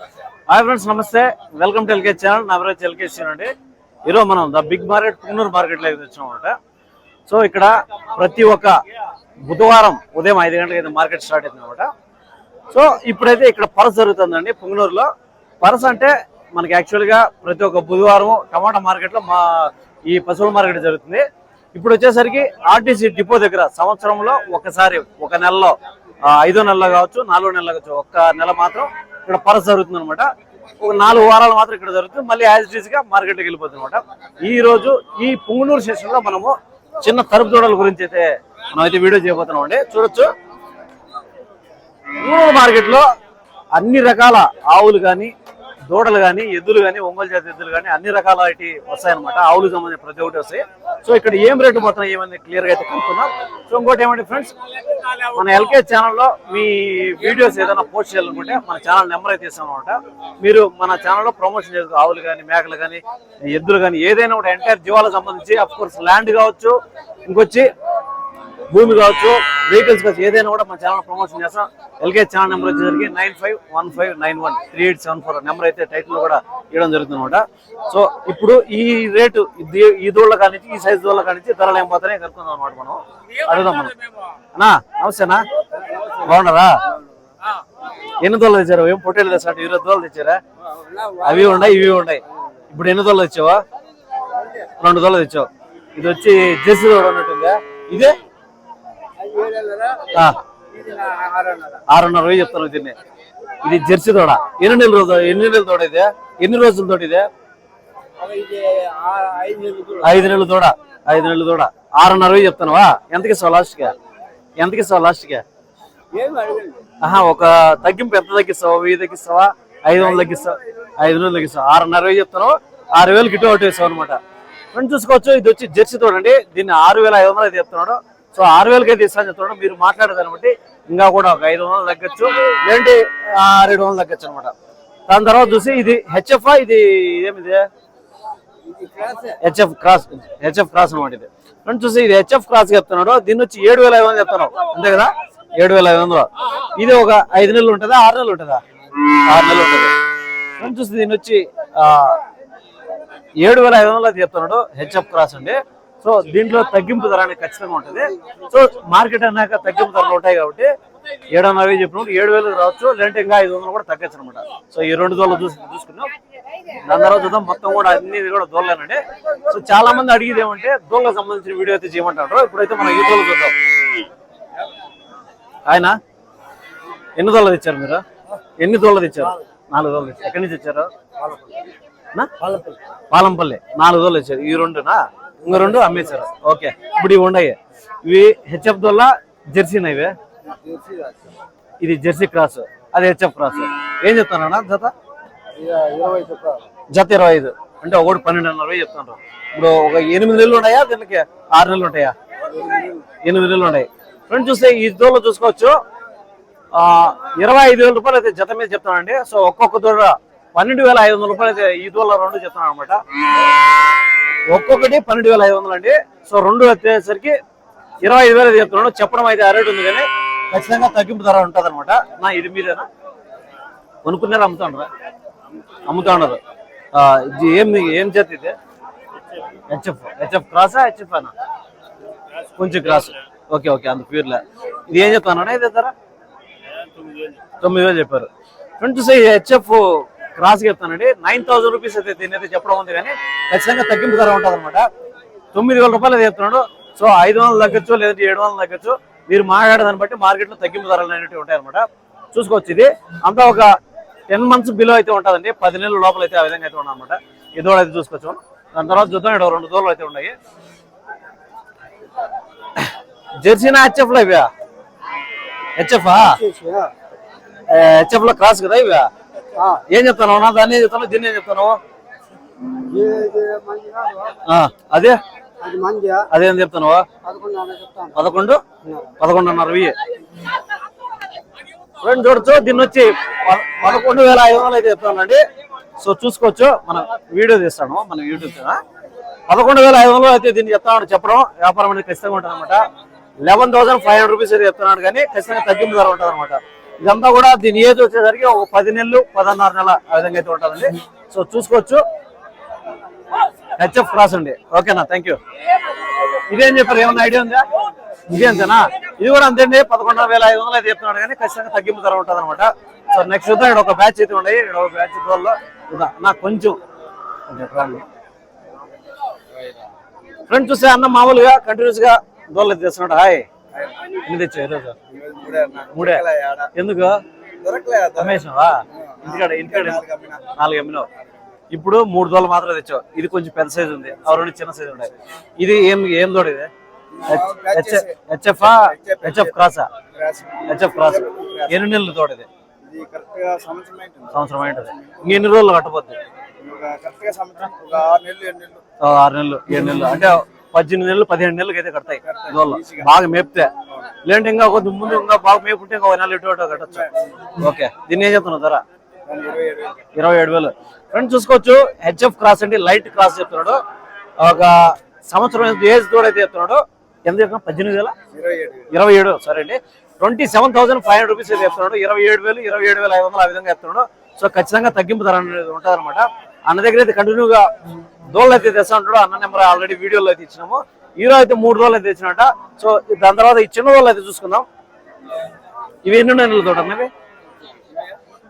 Hi friends నమస్తే. Welcome to LK channel. నా పేరు ఎల్కే అండి. ఈరోజు మనం ద బిగ్ మార్కెట్ పుంగనూరు మార్కెట్లో అయితే వచ్చాం అనమాట సో ఇక్కడ ప్రతి ఒక్క బుధవారం ఉదయం ఐదు గంటలకు అయితే మార్కెట్ స్టార్ట్ అవుతుంది అనమాట సో ఇప్పుడైతే ఇక్కడ పరస్ జరుగుతుందండి పుంగనూరులో పరస్ అంటే మనకి యాక్చువల్గా ప్రతి ఒక్క బుధవారం టమాటా మార్కెట్లో మా ఈ పశువుల మార్కెట్ జరుగుతుంది. ఇప్పుడు వచ్చేసరికి ఆర్టీసీ డిపో దగ్గర సంవత్సరంలో ఒకసారి ఒక నెలలో ఐదో నెలలో కావచ్చు నాలుగో నెలలో కావచ్చు ఒక్క నెల మాత్రం ఇక్కడ పరస్ జరుగుతుంది అనమాట ఒక నాలుగు వారాలు మాత్రం ఇక్కడ జరుగుతుంది. మళ్ళీ యాజ్ ఇట్ ఈస్గా మార్కెట్కి వెళ్ళిపోతుంది అనమాట ఈ రోజు ఈ పుంగనూరు స్టేషన్లో మనము చిన్న తరుపు దూడల గురించి అయితే మనం అయితే వీడియో చేయబోతున్నాం అండి చూడొచ్చు. పుంగనూరు మార్కెట్లో అన్ని రకాల ఆవులు కానీ దూడలు కానీ ఎద్దులు కానీ ఒంగోలు జాతి ఎద్దులు కానీ అన్ని రకాల వస్తాయన్నమాట. ఆవులకు సంబంధించిన ప్రతి ఒక్కటి వస్తాయి. సో ఇక్కడ ఏం రేటు పోతున్నాయి ఏమని క్లియర్గా అయితే కనుక్కున్నాం సో ఇంకోటి ఏమంటే ఫ్రెండ్స్ మన ఎల్కే ఛానల్లో మీ వీడియోస్ ఏదైనా పోస్ట్ చేయాలనుకుంటే మన ఛానల్ నెంబర్ అయితే ఇస్తాం అనమాట మీరు మన ఛానల్లో ప్రమోషన్ చేసుకో ఆవులు కానీ మేకలు కానీ ఎద్దులు కానీ ఏదైనా కూడా ఎంటైర్ జీవాలకు సంబంధించి అఫ్ కోర్స్ ల్యాండ్ కావచ్చు ఇంకొచ్చి భూమి కావచ్చు వెహికల్స్ కావచ్చు ఏదైనా కూడా మా ఛానల్ ప్రమోషన్ చేస్తాం. ఎల్కే ఛానల్ నెంబర్ వచ్చేసరికి nine five one five nine one three eight seven four number అయితే టైటిల్ కూడా ఇవ్వడం జరుగుతుంది అనమాట సో ఇప్పుడు ఈ రేటు ఈ దూళ్ళ కానించి ఈ సైజ్ దూళ్ళ కానించి ధరలు ఏం పోతానే కనుక్కుందాం అనమాట మనం. అడుగుదాం మనం. అన్నా నమస్తేనా బాగున్నారా? ఎన్ని దోళ్ళు తెచ్చారు? ఏం పొట్టేలు తెచ్చారు ఇరవై దోళ్ళు తెచ్చారా? అవి ఉన్నాయి ఇవి ఉన్నాయి. ఇప్పుడు ఎన్ని దోళ్ళు తెచ్చావా? రెండు దోళ్ళు తెచ్చావు. ఇది వచ్చి జెర్సీ రోడ్ ఉన్నట్టుందా ఇదే? ఆరున్నర. వెయ్యి చెప్తాను దీన్ని. ఇది జెర్సీ దూడ ఎన్ని నెలలు రోజు ఎన్ని నెలల ఇదే? ఎన్ని రోజుల తోట ఇదే? ఐదు నెలల దూడ ఐదు నెలల దూడ ఆరున్నర వెయ్యి చెప్తానువా ఎంతకి ఇస్తావు లాస్ట్గా ఎంతకి ఇస్తావు లాస్ట్గా ఆహా ఒక తగ్గింపు ఎంత తగ్గిస్తావు? వెయ్యి తగ్గిస్తావా? ఐదు వందలు తగ్గిస్తావు. ఐదు వందలు తగ్గిస్తావు. ఆరున్నర వెయ్యి చెప్తాను ఆరు వేలు గిట్టు ఒకటి వేస్తావు అనమాట ఫ్రెండ్ చూసుకోవచ్చు. ఇది వచ్చి జెర్సీ తోడండి. దీన్ని ఆరు వేల ఐదు వందలు అయితే చెప్తున్నాడు. సో ఆరు వేలకి అయితే ఇస్తాను చెప్తున్నాడు. మీరు మాట్లాడేదాన్ని బట్టి ఇంకా కూడా ఒక ఐదు వందలు తగ్గచ్చు. లేదంటే రెండు వందలు తగ్గచ్చు అనమాట దాని తర్వాత చూసి ఇది హెచ్ఎఫ్ ఇది ఇదేమిది? హెచ్ఎఫ్ క్రాస్ హెచ్ఎఫ్ క్రాస్ అనమాట ఇది. ఫ్రెండ్ చూసి ఇది హెచ్ఎఫ్ క్రాస్ చెప్తున్నాడు. దీన్ని వచ్చి ఏడు వేల ఐదు వందలు చెప్తున్నావు అంతే కదా? ఏడు వేల ఐదు వందలు. ఇది ఒక ఐదు నెలలు ఉంటుందా? ఆరు నెలలు ఉంటుందా? ఆరు నెలలు ఉంటుంది? ఫ్రెండ్ చూసి దీన్ని వచ్చి ఏడు వేల ఐదు వందలు అయితే చెప్తున్నాడు. హెచ్ఎఫ్ క్రాస్ అండి. సో దీంట్లో తగ్గింపు ధర అనేది ఖచ్చితంగా ఉంటుంది. సో మార్కెట్ అన్నాక తగ్గింపు ధరలు ఉంటాయి కాబట్టి ఏడున్నర వేలు చెప్పినప్పుడు ఏడు వేలు రావచ్చు లేదంటే ఇంకా ఐదు వందలు కూడా తగ్గచ్చు అనమాట సో ఈ రెండు దోళ్ళు చూసి చూసుకున్నాం దాని తర్వాత చూద్దాం. మొత్తం కూడా అన్ని కూడా దోళ్ళేనండి. సో చాలా మంది అడిగేది ఏమంటే దోళ్ళకు సంబంధించిన వీడియో అయితే చేయమంటారు. ఇప్పుడైతే మనం ఈ దోళ్ళు చూద్దాం. ఆయన ఎన్ని దోళ్ళు తెచ్చారు మీరు? ఎన్ని దోళ్ళు తెచ్చారు? నాలుగు దోళ్ళు తెచ్చారు. ఎక్కడి నుంచి తెచ్చారు? పాలంపల్లి. నాలుగు దోళ్ళు తెచ్చారు. ఈ రెండునా? ఇంకో రెండు అమ్మేశారు. ఓకే. ఇప్పుడు ఇవి ఉన్నాయి ఇవి హెచ్ఎఫ్ దొల్లా జెర్సీనా ఇవి? ఇది జెర్సీ క్రాస్. అది హెచ్ఎఫ్ క్రాస్. ఏం చెప్తానన్నా జత? జత ఇరవై ఐదు. అంటే ఒకటి పన్నెండున్నర చెప్తాను ఇప్పుడు ఒక ఎనిమిది నెలలు ఉన్నాయా? దీనికి ఆరు నెలలు ఉంటాయా? ఎనిమిది నెలలు ఉన్నాయి. ఫ్రెండ్ చూస్తే ఈ దూరంలో చూసుకోవచ్చు. ఇరవై ఐదు వేల రూపాయలు అయితే జత మీద చెప్తానండి సో ఒక్కొక్క దూర పన్నెండు వేల ఐదు వందల రూపాయలు అయితే ఈ దూరంలో రెండు చెప్తాను అనమాట ఒక్కొక్కటి పన్నెండు వేల ఐదు వందలు అండి. సో రెండు వచ్చేసరికి ఇరవై ఐదు వేలు అయితే చెప్తున్నాను. చెప్పడం అయితే అరేట్ ఉంది కానీ ఖచ్చితంగా తగ్గింపు ధర ఉంటుంది అనమాట నా ఇది మీరేనా? కొనుక్కున్నారా అమ్ముతాండ్రా? అమ్ముతా ఇది ఏం ఏం చేతి ఇది? హెచ్ఎఫ్. హెచ్ఎఫ్ క్రాసా హెచ్ఎఫ్ అనా? కొంచెం క్రాస్. ఓకే ఓకే అంత ప్యూర్లే ఇది ఏం చెప్తానా ఇది ధర? తొమ్మిది వేలు చెప్పారు. ఫ్రంట్ సైజ్ హెచ్ఎఫ్ క్రాస్ చెప్తానండి. నైన్ థౌసండ్ రూపీస్ అయితే దీని అయితే చెప్పడం ఉంది కానీ ఖచ్చితంగా తగ్గింపు ధర ఉంటుంది అనమాట తొమ్మిది వేల రూపాయలు అయితే చెప్తున్నాడు. సో ఐదు వందలు తగ్గచ్చు లేదంటే ఏడు వందలు తగ్గచ్చు. మీరు మాట్లాడేదాన్ని బట్టి మార్కెట్లో తగ్గింపు ధరలు అనేవి ఉంటాయి అనమాట చూసుకోవచ్చు ఇది. అంతా ఒక టెన్ మంత్స్ బిలో అయితే ఉంటుందండి. పది నెలల లోపల అయితే ఆ విధంగా అయితే అనమాట ఇది కూడా అయితే చూసుకోవచ్చు. దాని తర్వాత చూద్దాం. ఇక్కడ రెండు దూరలు అయితే ఉన్నాయి. జెర్సీనా హెచ్ఎఫ్లో ఇవా హెచ్ఎఫ్ హెచ్ఎఫ్లో క్రాస్ కదా ఇవా ఏం చెప్తాను? నా దాన్ని ఏం చెప్తాను? దీన్ని ఏం చెప్తాను? ఆ, అదే? అది చెప్తాను? పదకొండు పదకొండున్నర వెయ్యి. ఫ్రెండ్ చూడొచ్చు దీన్ని వచ్చి పదకొండు వేల ఐదు వందలు అయితే చెప్తానండి. సో చూసుకోవచ్చు. మనం వీడియో తీస్తాను. మన యూట్యూబ్. పదకొండు వేల ఐదు వందలు అయితే దీన్ని చెప్తామని చెప్పడం వ్యాపారం అనేది ఖచ్చితంగా ఉంటుంది అనమాట eleven thousand five hundred rupees అయితే చెప్తున్నాడు కానీ ఖచ్చితంగా తగ్గింపు ధర ఉంటుంది అనమాట ఇదంతా కూడా దీని ఏజ్ వచ్చేసరికి ఒక పది నెలలు పదహారు నెలల ఆ విధంగా అయితే ఉంటుందండి. సో చూసుకోవచ్చు. హెచ్ఎఫ్ క్రాస్ అండి ఓకేనా? Thank you. ఇదేం చెప్పారు? ఏమన్నా ఐడియా ఉందా? ఇదే అంతేనా ఇది కూడా అంతేండి. పదకొండు వేల ఐదు వందలు అయితే చెప్తున్నాడు కానీ ఖచ్చితంగా తగ్గింపు ధర ఉంటుంది అనమాట సో నెక్స్ట్ చూద్దాం. ఇక్కడ ఒక బ్యాచ్ అయితే ఉన్నాయి. ఇక్కడ ఒక బ్యాచ్ వల్ల నాకు కొంచెం. రాండి. ఫ్రెండ్ చూస్తే అన్న మామూలుగా కంటిన్యూస్గా దోళ్ళు అయితే హాయ్. ఎన్ని ఈరోజు? మూడే ఎందుకు? అమ్మేసినావా ఇంటికాడ ఇంటికాడ నాలుగు అమ్మినావు. ఇప్పుడు మూడు దోళ్ళు మాత్రం తెచ్చావు. ఇది కొంచెం పెద్ద సైజు ఉంది. ఆ రెండు చిన్న సైజు ఉన్నాయి. ఇది ఏం ఏం దోడు ఇది? HF HF క్రాసా? HF cross. ఎన్ని నెలలు తోడు ఇది? సంవత్సరం అయింటుంది. ఇంకెన్ని రోజులు కట్టబోద్ది? ఆరు నెలలు ఏడు నెలలు. అంటే పద్దెనిమిది నెలలు పదిహేను నెలలకి అయితే కడతాయి. దోళ్ళు బాగా మేపితే. లేదంటే ఇంకా కొంచెం ముందు ఇంకా బాగా మేపుంటే ఇంకా ఒక నెల ఇటు అటు కట్టచ్చు. ఓకే. దీన్ని ఏం చెప్తున్నావు ధర? ఇరవై ఏడు వేలు. ఫ్రెండ్స్ చూసుకోవచ్చు హెచ్ఎఫ్ క్రాస్ అంటే లైట్ క్రాస్ చెప్తున్నాడు. ఒక సంవత్సరం ఏజ్ తోడైతే చెప్తున్నాడు. ఎంత చెప్తున్నా పద్దెనిమిది వేలు? ఇరవై ఏడు సరే అండి. Twenty seven thousand five hundred rupees అయితే చెప్తున్నాడు. ఇరవై ఏడు వేలు ఇరవై ఏడు వేల ఐదు వందలు ఆ విధంగా చెప్తున్నాడు. సో ఖచ్చితంగా తగ్గింపు ధర అనేది ఉంటుంది అనమాట అన్న దగ్గర అయితే కంటిన్యూగా దోళ్ళు అయితే తెస్తా ఉంటాడు అన్న నెంబర్ ఆల్రెడీ వీడియోలో అయితే ఇచ్చినాము. హీరో అయితే మూడు రోజులు అయితే తెచ్చినట సో దాని తర్వాత ఈ చిన్న రోజులు అయితే చూసుకుందాం. ఇవి ఎన్ని నెలలు తోట అన్నవి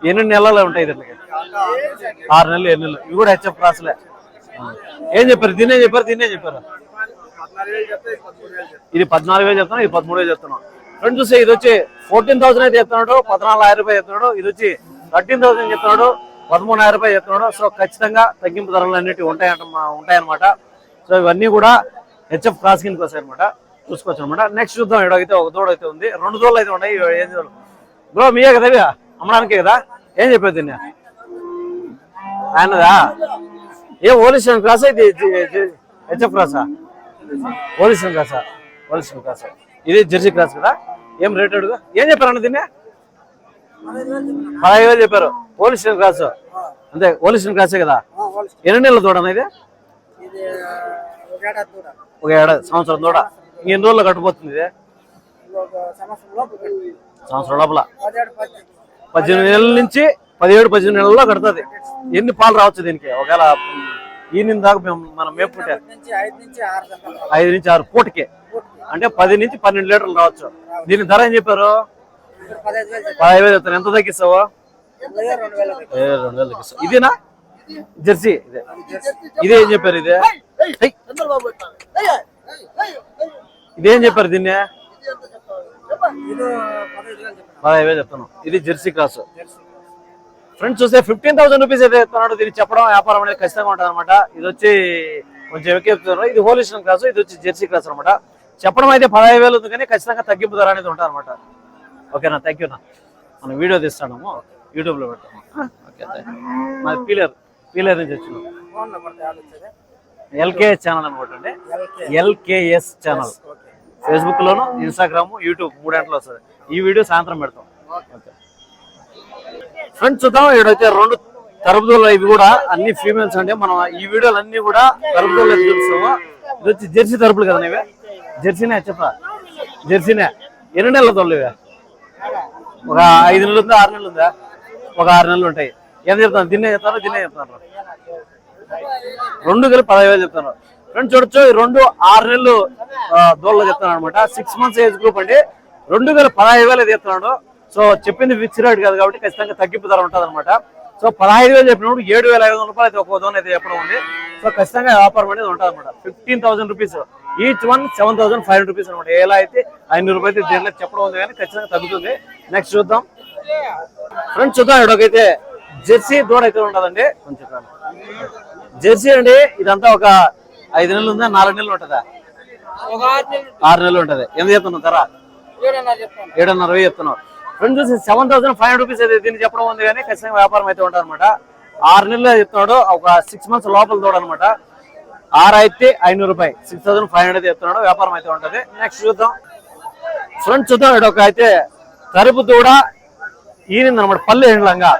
ఎన్ని నెలలు ఉంటాయి దీనికి ఆరు నెలలు ఎన్ని నెలలు. ఇవి కూడా హెచ్ఎఫ్ క్లాసులే ఏం చెప్పారు? దీన్నే చెప్పారు? దీన్నే చెప్పారు? ఇది పద్నాలుగు వేలు చెప్తున్నాం ఇది పదమూడు వేలు చెప్తున్నాం. రెండు చూస్తే ఇది వచ్చి ఫోర్టీన్ థౌసండ్ అయితే చెప్తున్నాడు పద్నాలుగు రూపాయలు చెప్తున్నాడు. ఇది వచ్చి థర్టీన్ థౌసండ్ చెప్తున్నాడు. పదమూడున్నర రూపాయలు చెప్తున్నాడు. సో ఖచ్చితంగా తగ్గింపు ధరలు అనేటివి ఉంటాయంట ఉంటాయన్నమాట. సో ఇవన్నీ కూడా హెచ్ఎఫ్ క్రాస్ కిందకి వస్తాయి అనమాట చూసుకోవచ్చు అనమాట నెక్స్ట్ చూద్దాం. ఇక్కడ అయితే ఒక దూడ అయితే ఉంది. రెండు దూడలు అయితే ఉన్నాయి. ఏం దూడలు బ్రో మీయే కదా ఇవి? అమ్మడానికే కదా? ఏం చెప్పేది దీన్ని? ఆయనదా? ఏ ఓలిషన్ క్రాస్ అయితే హెచ్ఎఫ్ క్రాసా ఓలిషన్ క్రాసా ఓలిషన్ క్రాస్ ఇది జెర్సీ క్రాస్ కదా? ఏం రేట్ ఏం చెప్పారన్న దీన్ని? పదహైదు వేలు చెప్పారు. Holstein cross. అంతే ఓలిషన్ క్రాసే కదా? ఎన్ని నెలలు దూడ ఇది? ఒక ఏడాది సంవత్సరం దూడ ఎన్ని రోజుల్లో కట్టుపోతుంది ఇది? సంవత్సరం లోపల పద్దెనిమిది. నెలల నుంచి పదిహేడు పద్దెనిమిది నెలల్లో కడుతుంది. ఎన్ని పాలు రావచ్చు దీనికి? ఒకవేళ ఈయన దాకా మేము మనం మేపుకుంటే. ఐదు నుంచి ఆరు పూటకి. అంటే పది నుంచి పన్నెండు లీటర్లు రావచ్చు. దీని ధర ఏం చెప్పారు? పదహైదు వేలు చెప్తాను. ఎంత తగ్గిస్తావు? రెండు వేలు తగ్గిస్తావు ఇదేనా? జెర్సీ. ఇదే. ఇదే ఏం చెప్పారు ఇదే? ఇదేం చెప్పారు దీన్ని? ఇది పదహైదు వేలు చెప్తాను. ఇది జెర్సీ క్రాస్. ఫ్రెండ్స్ చూస్తే ఫిఫ్టీన్ థౌసండ్ రూపీస్ అయితే ఇస్తున్నాడు దీన్ని చెప్పడం వ్యాపారం అనేది ఖచ్చితంగా ఉంటుంది అనమాట ఇది వచ్చి కొంచెం ఎక్కువ ఇది హోలిస్టన్ క్లాస్ ఇది వచ్చి జెర్సీ క్లాస్ అనమాట చెప్పడం అయితే పదహైదు వేలు ఉంది కానీ ఖచ్చితంగా తగ్గింపు ధర అనేది ఉంటుంది అనమాట ఓకేనా? థ్యాంక్ యూ నా. మనం వీడియో తీస్తాము యూట్యూబ్లో పెడతాము? ఓకే మాది పీలర్ పీలర్ నుంచి వచ్చినాం ఎల్కేఎస్ ఛానల్ అనమాట అండి LK LKS channel okay Facebook లోను ఇన్స్టాగ్రామ్ యూట్యూబ్ మూడు గంటలు వస్తుంది. ఈ వీడియో సాయంత్రం పెడతాం. ఓకే ఫ్రెండ్స్ చూద్దాం ఇక్కడైతే రెండు తరబుదోళ్ళు ఇవి కూడా అన్ని ఫీమేల్స్ అండి. మనం ఈ వీడియోలు అన్ని కూడా తరబుదోళ్ళు చూపిస్తాము ఇది వచ్చి జెర్సీ తరపులు కదా ఇవి జెర్సీనే చెప్పా జెర్సీనే. ఎన్ని నెలల తోళ్ళు ఇవి? ఒక ఐదు నెలలు ఉందా ఆరు నెలలు ఉందా? ఒక ఆరు నెలలు ఉంటాయి. ఏం చెప్తాను దీన్నే చెప్తాను దీన్నే చెప్తాను రెండు కలిపి పదహైదు వేలు చెప్తాను ఫ్రెండ్స్ చూడొచ్చు ఈ రెండు ఆరు నెలలు ఆ, చెప్తాను అనమాట సిక్స్ మంత్స్ ఏజ్ గ్రూప్ అండి. రెండు వేల పదహైదు వేలు చెప్తున్నాడు. సో చెప్పింది ఫిక్స్ రేట్ కాదు కాబట్టి ఖచ్చితంగా తగ్గింపు ధర ఉంటుంది అనమాట సో పదహైదు వేలు చెప్పినప్పుడు ఏడు వేల ఐదు వందల రూపాయలు అయితే ఒక దోన్ అయితే చెప్పడం ఉంది. సో ఖచ్చితంగా వ్యాపారం అనేది ఉంటుంది అనమాట fifteen thousand rupees each one seven thousand five hundred rupees అనమాట ఎలా అయితే ఐనూరు రూపాయలు దీంట్లో చెప్పడం ఉంది కానీ ఖచ్చితంగా తగ్గుతుంది. నెక్స్ట్ చూద్దాం. ఫ్రెండ్స్ చూద్దాం ఇక్కడైతే జెర్సీ దూడ అయితే ఉంటుందండి. కొంచెం. జెర్సీ అండి ఇదంతా ఒక ఐదు నెలలు ఉందా నాలుగు నెలలు ఉంటుందా? ఆరు నెలలు ఉంటది. ఎంత చెప్తున్నావు ధర? ఏడున్నర వెయ్యి చెప్తున్నావు. ఫ్రెండ్ చూసి seven thousand five hundred rupees అయితే దీన్ని చెప్పడం ఉంది కానీ ఖచ్చితంగా వ్యాపారం అయితే ఉంటుంది అనమాట ఆరు నెలలు చెప్తున్నాడు. ఒక సిక్స్ మంత్స్ లోపల తోడు అనమాట ఐనూరు రూపాయి. సిక్స్ థౌసండ్ ఫైవ్ హండ్రెడ్ చెప్తున్నాడు వ్యాపారం అయితే ఉంటుంది. నెక్స్ట్ చూద్దాం. ఫ్రెండ్స్ చూద్దాం. ఇక్కడ ఒక అయితే తరుపు దూడ ఈనింది అనమాట పల్లె ఏండ్లంగా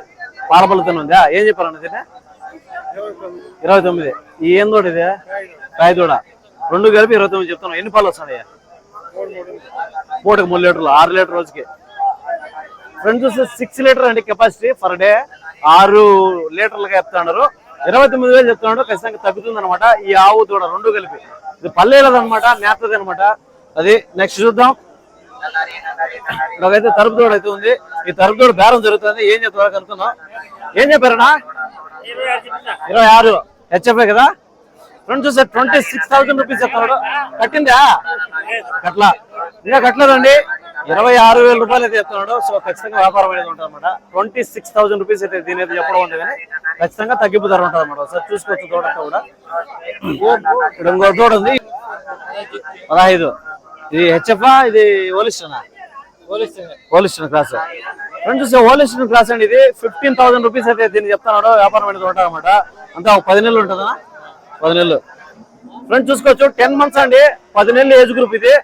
పాలపల్లితో ఉందా? ఏం చెప్పారన్న దీన్ని ఇరవై తొమ్మిది. ఈ ఏం దూడ ఇది? కాయ దూడ. రెండు కలిపి ఇరవై తొమ్మిది చెప్తున్నాం. ఎన్ని పాలు వస్తున్నాయి? పూటకి మూడు లీటర్లు. ఆరు లీటర్ రోజుకి. ఫ్రెండ్ చూస్తే సిక్స్ లీటర్ అండి కెపాసిటీ పర్ డే ఆరు లీటర్లుగా చెప్తున్నారు. ఇరవై తొమ్మిది వేలు చెప్తున్నాడు ఖచ్చితంగా తగ్గుతుంది అనమాట ఈ ఆవు దూడ రెండు కలిపి. ఇది పల్లెలది అనమాట నేతది అనమాట అది నెక్స్ట్ చూద్దాం. ఇక్కడైతే తరుపు తోడు అయితే ఉంది. ఈ తరుపు తోడు బేరం జరుగుతుంది. ఏం చెప్తారో కనుక్కుందాం ఏం చెప్పారనా ఇరవై ఆరు. హెచ్ఎఫ్ఏ కదా? ఫ్రెండ్ చూస్తే ట్వంటీ సిక్స్ థౌసండ్ రూపీస్ చెప్తున్నాడు. కట్టిందా? కట్లా ఇంకా కట్టలేదండి. ఇరవై ఆరు వేల రూపాయలు అయితే చెప్తున్నాడు. సో ఖచ్చితంగా వ్యాపారం అనేది ఉంటుంది అనమాట ట్వంటీ సిక్స్ థౌసండ్ రూపీస్ అయితే దీని అయితే చెప్పడం ఉంది కానీ ఖచ్చితంగా తగ్గింపు ధర ఉంటుంది అనమాట ఒకసారి చూసుకోవచ్చు తోట కూడా. ఇక్కడ ఇంకో తోట ఉంది. పదహైదు. ఇది హెచ్ఎఫ్ ఇది ఓలిస్టనా ఓలిస్టన్ క్లాస్ ఫ్రెండ్ చూస్తే ఓలిస్టన్ క్లాస్ అండి ఇది. ఫిఫ్టీన్ థౌసండ్ రూపీస్ అయితే దీన్ని చెప్తున్నాడు. వ్యాపారం అనేది ఉంటుంది అనమాట అంతా ఒక పది నెలలు ఉంటుందా పది నెలలు. ఫ్రెండ్ చూసుకోవచ్చు. టెన్ మంత్స్ అండి. పది నెలలు ఏజ్ గ్రూప్ ఇది.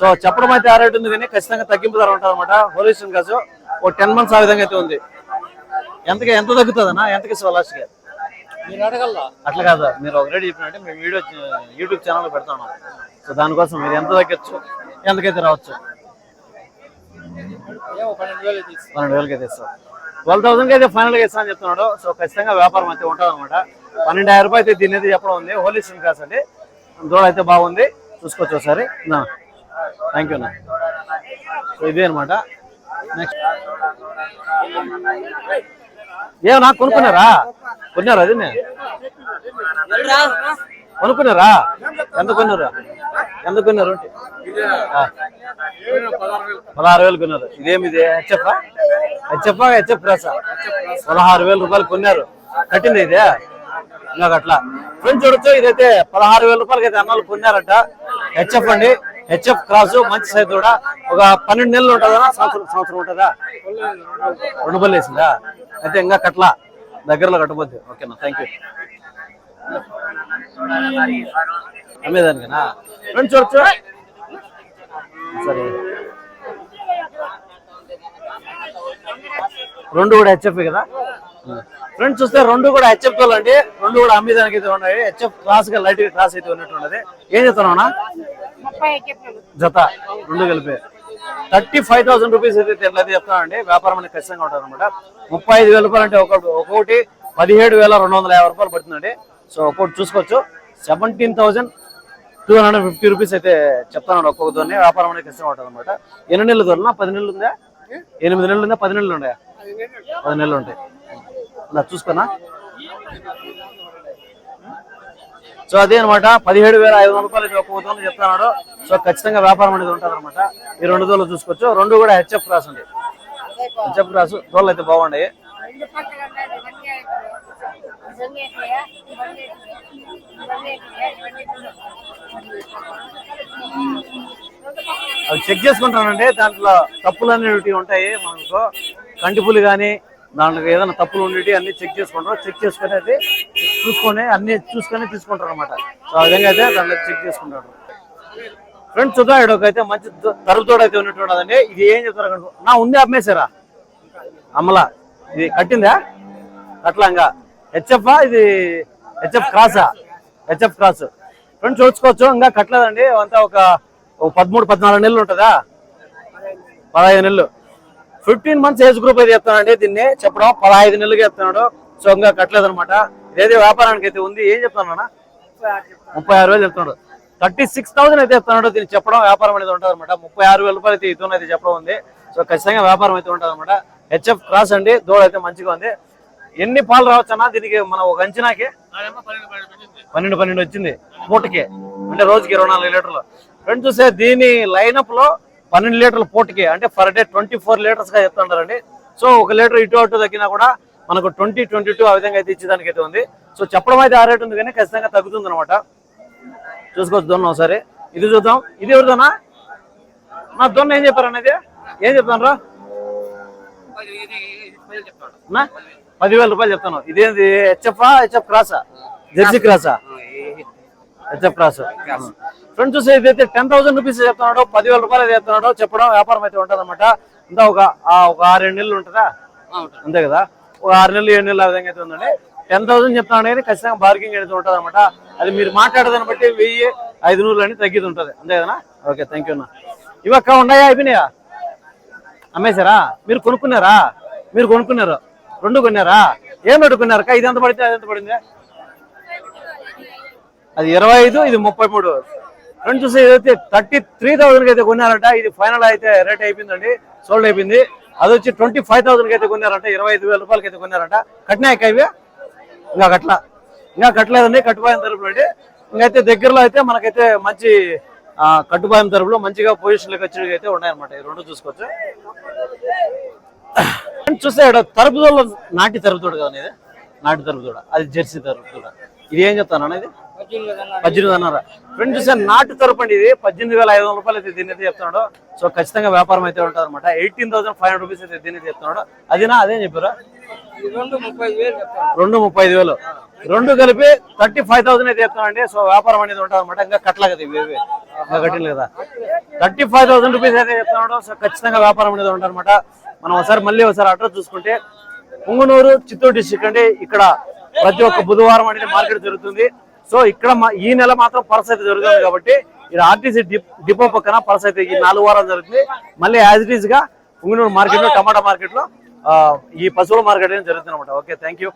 సో చెప్పడం అయితే ఆ రేట్ ఉంది కానీ ఖచ్చితంగా తగ్గింపు ధర ఉంటుంది అనమాట హోలిస్టన్ కాసు ఒక టెన్ మంత్స్ ఆ విధంగా అయితే ఉంది. ఎంతకి ఎంత తగ్గుతుందన్నా? ఎంతకి ఇస్తావు లాస్ట్కి మీరు అడగల్లా? అట్లా కాదు. మీరు రేట్ చెప్పినట్టే మేము వీడియో యూట్యూబ్ ఛానల్ పెడతాను సో దానికోసం మీరు ఎంత తగ్గచ్చు? ఎంతకైతే రావచ్చు? పన్నెండు పన్నెండు వేలకి అయితే ఇస్తాం. ట్వెల్వ్ థౌసండ్కి అయితే ఫైనల్గా ఇస్తాను చెప్తున్నాడు. సో ఖచ్చితంగా వ్యాపారం అయితే ఉంటుంది అనమాట పన్నెండాయిరం రూపాయలు అయితే దీని అయితే చెప్పడం ఉంది. హోలీ సిమ్ కాస్ అండి. దూడ అయితే బాగుంది. చూసుకోవచ్చు ఒకసారి. థ్యాంక్ యూ నా సో ఇదే అనమాట నెక్స్ట్ ఏమన్నా కొనుక్కున్నారా? కొన్నారా అది? కొనుక్కున్నారా? ఎంత కొన్నారా? ఎంత కొన్నారు? పదహారు వేలు కొన్నారు. ఇదేమి ఇది హెచ్ఎఫ్ హెచ్ఎఫ్ హెచ్ఎఫ్ రాసా పదహారు వేల రూపాయలు కొన్నారు. కట్టింది ఇదే? ఇంకా అట్లా ఫ్రెండ్స్ చూడొచ్చు ఇదైతే పదహారు వేల రూపాయలకి అయితే అన్నాలు కొన్నారట. హెచ్ఎఫ్ అండి. హెచ్ఎఫ్ క్రాస్ మంచి సైజ్ కూడా. ఒక పన్నెండు నెలలు ఉంటుందా? సంవత్సరం సంవత్సరం ఉంటుందా? రెండు పనులు వేసిందా? అయితే ఇంకా కట్ల. దగ్గరలో కట్టబోద్ది. ఓకేనా థ్యాంక్ యూ అమ్మేదానికేనా? రెండు చూడచ్చు సరే. రెండు కూడా హెచ్ఎఫ్ కదా? ఫ్రెండ్స్ చూస్తే రెండు కూడా హెచ్ఎఫ్ తోలండి రెండు కూడా అమ్మేదానికి అయితే ఉన్నాయి హెచ్ఎఫ్ క్లాస్గా లైట్ క్లాస్ అయితే ఉన్నట్టు ఉన్నది. ఏం చెప్తున్నావునా జత రెండు కలిపి. థర్టీ ఫైవ్ థౌసండ్ రూపీస్ అయితే ఎట్లయితే చెప్తానండి వ్యాపారం అనేది ఖచ్చితంగా ఉంటుంది అనమాట ముప్పై ఐదు వేల రూపాయలు అంటే ఒకటి ఒక్కొక్కటి పదిహేడు వేల రెండు వందల యాభై రూపాయలు పడుతుందండి. సో ఒక్కొక్కటి చూసుకోవచ్చు. Seventeen thousand two hundred fifty rupees అయితే చెప్తాను ఒక్కొక్క దొన్ని. వ్యాపారం అనేది ఖచ్చితంగా ఉంటుంది అనమాట ఎన్ని నెలలు దొరనా పది నెలలు ఉందా? ఎనిమిది నెలలు ఉందా? పది నెలలు ఉన్నాయా పది నెలలు ఉంటాయి. చూసుకున్నా సో అదే అనమాట పదిహేడు వేల ఐదు వందల రూపాయలు అయితే చెప్తున్నాడు. సో ఖచ్చితంగా వ్యాపారం అనేది ఉంటుంది అనమాట ఈ రెండు దోళ్ళు చూసుకోవచ్చు. రెండు కూడా హెచ్ఎఫ్ క్రాస్ అండి హెచ్ఎఫ్ క్రాస్ దోళ్ళు అయితే బాగుండే అవి చెక్ చేసుకుంటానండి. దాంట్లో తప్పులు అనేవి ఉంటాయి మనకు. కంటిపులు కానీ దాంట్లో ఏదైనా తప్పులు ఉండేవి అన్ని చెక్ చేసుకుంటారు. చెక్ చేసుకుని అయితే చూసుకొని అన్ని చూసుకొని తీసుకుంటారు అనమాట సో ఆ విధంగా అయితే దాంట్లో చెక్ చేసుకుంటారు. ఫ్రెండ్స్ చూద్దాం ఇక్కడ అయితే మంచి తరుపుతోడు అయితే అండి ఇది ఏం చెప్తారు నా ఉంది అమ్మేశారా అమ్మలా ఇది కట్టిందా? కట్టలాంగా. హెచ్ఎఫ్ ఇది హెచ్ఎఫ్ క్రాసా హెచ్ఎఫ్ క్రాస్. ఫ్రెండ్స్ చూసుకోవచ్చు. ఇంకా కట్టలేదండి. అంతా ఒక ఒక పదమూడు పద్నాలుగు నెలలు ఉంటుందా? పదహైదు నెలలు. ఫిఫ్టీన్ మంత్స్ ఏజ్ గ్రూప్ అయితే చెప్తానండి దీన్ని. చెప్పడం పదహైదు నెలలుగా చెప్తున్నాడు. సో ఇంకా కట్టలేదు అనమాట ఇదేదో వ్యాపారానికి అయితే ఉంది. ఏం చెప్తాను ముప్పై ఆరు వేలు చెప్తున్నాడు. థర్టీ సిక్స్ థౌసండ్ అయితే చెప్తున్నాడు. దీన్ని చెప్పడం వ్యాపారం అనేది ఉంటుంది అనమాట ముప్పై ఆరు వేల రూపాయలు అయితే ఇతను అయితే చెప్పడం ఉంది. సో ఖచ్చితంగా వ్యాపారం అయితే ఉంటుంది అనమాట హెచ్ఎఫ్ క్రాస్ అండి. దూడ అయితే మంచిగా ఉంది. ఎన్ని పాలు రావచ్చు అన్న దీనికి మనం ఒక అంచనాకి పన్నెండు పన్నెండు వచ్చింది. పూటకి. అంటే రోజుకి ఇరవై నాలుగు లీటర్లు. ఫ్రెండ్ చూస్తే దీని లైనప్లో పన్నెండు లీటర్ల పూటకి అంటే పర్ డే ట్వంటీ ఫోర్ లీటర్స్గా చెప్తుంటారండి. సో ఒక లీటర్ ఇటు అటు తగ్గినా కూడా మనకు ట్వంటీ ట్వంటీ టూ ఆ విధంగా అయితే ఇచ్చేదానికి అయితే ఉంది. సో చెప్పడం అయితే ఆ రేట్ ఉంది కానీ ఖచ్చితంగా తగ్గుతుంది అనమాట చూసుకోవచ్చు దొన్న ఒకసారి. ఇది చూద్దాం. ఇది ఎవరిదోనా నా దొన్న ఏం చెప్పారు అనేది ఏం చెప్తాను రా నా? పదివేల రూపాయలు చెప్తాను. ఇదేంది? హెచ్ఎఫ్ హెచ్ఎఫ్ క్రాసా జెర్సీ క్రాసా హెచ్ఎఫ్ క్రాస్ ఫ్రెండ్స్ చూస్తే ఇదైతే టెన్ థౌసండ్ రూపీస్ చెప్తున్నాడు పదివేల రూపాయలు అయితే చెప్తున్నాడు చెప్పడం వ్యాపారం అయితే ఉంటుంది అనమాట ఇంకా ఒక ఆ ఒక ఆరు నెలలు ఉంటుందా? అంతే కదా? ఒక ఆరు నెలలు ఏడు నెలలు ఆ విధంగా అయితే ఉందండి. టెన్ థౌసండ్ చెప్తున్నాడు కానీ ఖచ్చితంగా బార్గింగ్ అనేది ఉంటుంది అనమాట అది మీరు మాట్లాడేదాన్ని బట్టి వెయ్యి ఐదు నూరులు అని తగ్గిది ఉంటుంది. అంతే కదా? ఓకే థ్యాంక్ యూ అన్న. ఇవి అక్క ఉన్నాయా? అయిపోయినాయా? అమ్మేశారా? మీరు కొనుక్కున్నారా? మీరు కొనుక్కున్నారు. రెండు కొన్నారా? ఏం రేటు కొన్నారు అక్క? ఇది ఎంత పడితే అది ఎంత పడింది? అది ఇరవై ఐదు ఇది ముప్పై మూడు. రెండు చూస్తే ఏదైతే థర్టీ త్రీ థౌసండ్కి అయితే కొన్నారంట ఇది ఫైనల్ అయితే రేట్ అయిపోయిందండి సోల్డ్ అయిపోయింది. అది వచ్చి ట్వంటీ ఫైవ్ థౌసండ్కి అయితే కొన్నారంట ఇరవై ఐదు వేల రూపాయలకి అయితే కొన్నారంట. కట్టినాయి ఇవి? ఇంకా కట్ల ఇంకా కట్టలేదండి కట్టుబాయం తరపులో అండి. ఇంకైతే దగ్గరలో అయితే మనకైతే మంచి కట్టుబాయం తరపులో మంచిగా పొజిషన్లకు వచ్చేవి అయితే ఉన్నాయన్నమాట. ఈ రెండు చూసుకోవచ్చు. చూస్తే ఇక్కడ నాటి తరపుతోడు కదా ఇది. నాటి తరపుతోడ అది జెర్సీ తరపుతోడ ఇది ఏం చెప్తాను అనేది పద్దెనిమిది అన్నారా. ఫ్రెండ్ చూస్తే నాటు తరపు అండి ఇది. పద్దెనిమిది వేల ఐదు వందల రూపాయలు అయితే దీని అయితే చెప్తున్నాడు. సో ఖచ్చితంగా వ్యాపారం అయితే ఉంటుంది అనమాట eighteen thousand five hundred rupees అయితే దీని అయితే చెప్తున్నాడు. అదినా? అదేం చెప్పారా? రెండు ముప్పై ఐదు వేలు. రెండు కలిపి థర్టీ ఫైవ్ థౌసండ్ అయితే చెప్తామండి సో వ్యాపారం అనేది ఉంటుంది అనమాట ఇంకా కట్టలే కదా ఇవి కట్టిన కదా. థర్టీ ఫైవ్ థౌసండ్ రూపీస్ అయితే చెప్తున్నాడు. సో ఖచ్చితంగా వ్యాపారం అనేది ఉంటుంది అనమాట మనం ఒకసారి మళ్ళీ ఒకసారి అడ్రస్ చూసుకుంటే పుంగనూరు చిత్తూరు డిస్టిక్ అంటే ఇక్కడ ప్రతి ఒక్క బుధవారం అనేది మార్కెట్ జరుగుతుంది. సో ఇక్కడ ఈ నెల మాత్రం పర్స్ అయితే జరుగుతుంది కాబట్టి ఇక్కడ ఆర్టీసీ డిపో పక్కన పర్స్ అయితే ఈ నాలుగు వారాలు జరుగుతుంది. మళ్ళీ యాజ్ ఇట్ ఈస్గా పుంగనూరు మార్కెట్లో టమాటా మార్కెట్లో ఈ పశువుల మార్కెట్ అనేది జరుగుతుంది అనమాట ఓకే థ్యాంక్ యూ